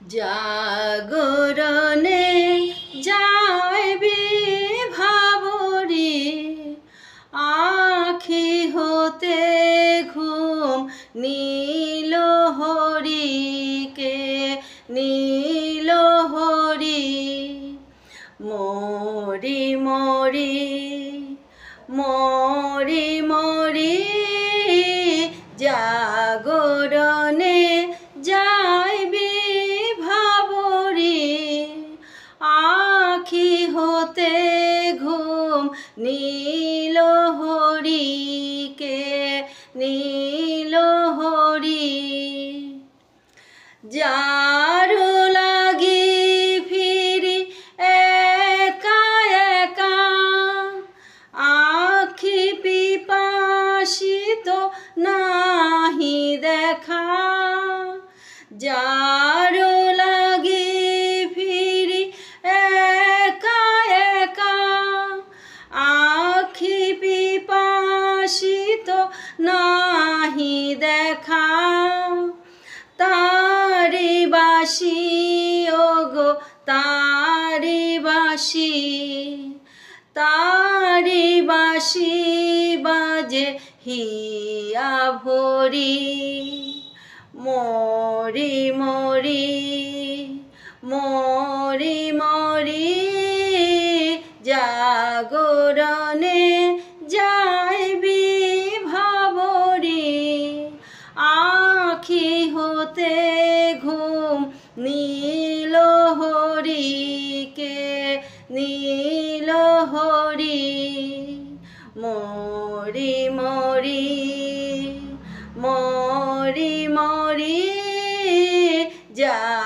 জাগরণে যাইবি ভাবরি আখি হতে ঘুম নীল হরিকে নীল হরি মরি মরি মরি মরি। নীল হরিকে নীল হরি যারো লাগি ফিরি একা একা আখি পিপাসিত নাহি দেখা। যারো নাহি দেখা। তারি বাসি ওগো তারি বাসি। তারি বাসি বাজে হিয়া ভরি। মরি মরি আখি হতে ঘুম নীল হরিকে নীল হরি মরি মরি মরি মরি জাগরণে